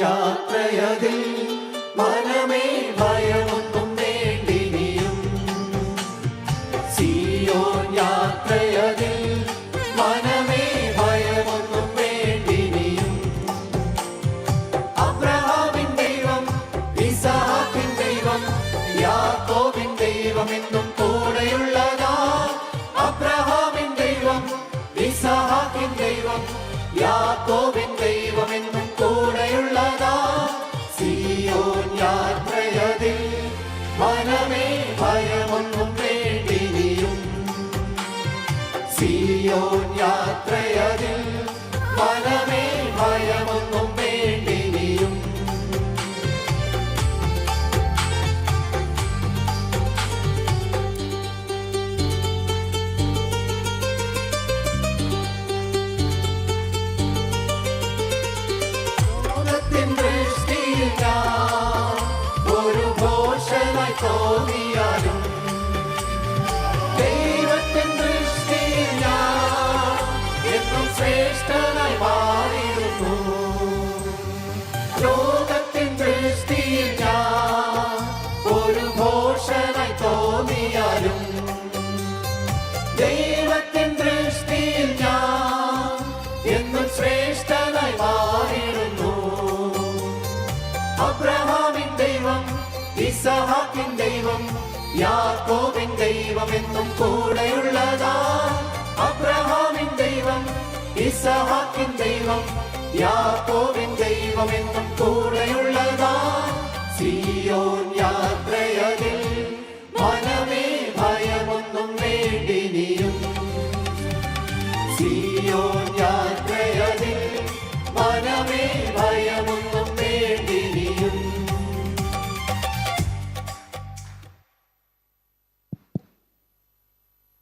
യാത്രയതിൽ മനമേ ഭയമൊന്നും വേണ്ടിനിയും സിയോ യാത്രയതിൽ മനമേ ഭയമൊന്നും വേണ്ടിനിയും അബ്രഹാമിൻ ദൈവം ഇസഹാക്കിൻ ദൈവം യാക്കോബിൻ ദൈവം എന്നും കൂടെയുള്ളതാ. അബ്രഹാമിൻ ദൈവം ഇസഹാക്കിൻ ദൈവം യാക്കോബിൻ ദൈവം. ഭയമൊന്നും വേണ്ടിയും സിയോൻ യാത്രയതിൽ തോന്നിയാലും ദൈവത്തിൻ ദൃഷ്ടിയിൽ ഞാൻ എന്നും ശ്രേഷ്ഠനായി മാറിയിരുന്നു. ലോകത്തിൻ ഒരു ഘോഷനായി തോന്നിയാലും ദൈവത്തിൻ ഇസഹാക്കിൻ ദൈവം യാക്കോബിൻ ദൈവം എന്നും കൂടെയുള്ളതാ. അബ്രഹാമിൻ ദൈവം ഇസഹാക്കിൻ ദൈവം യാക്കോബിൻ ദൈവം എന്നും കൂടെയുള്ളതാ. സിയോൻ യാത്രയതിൽ മനമേ ഭയമൊന്നും വേണ്ടിനിയും. സിയോൻ യാത്രയതിൽ മനമേ ഭയം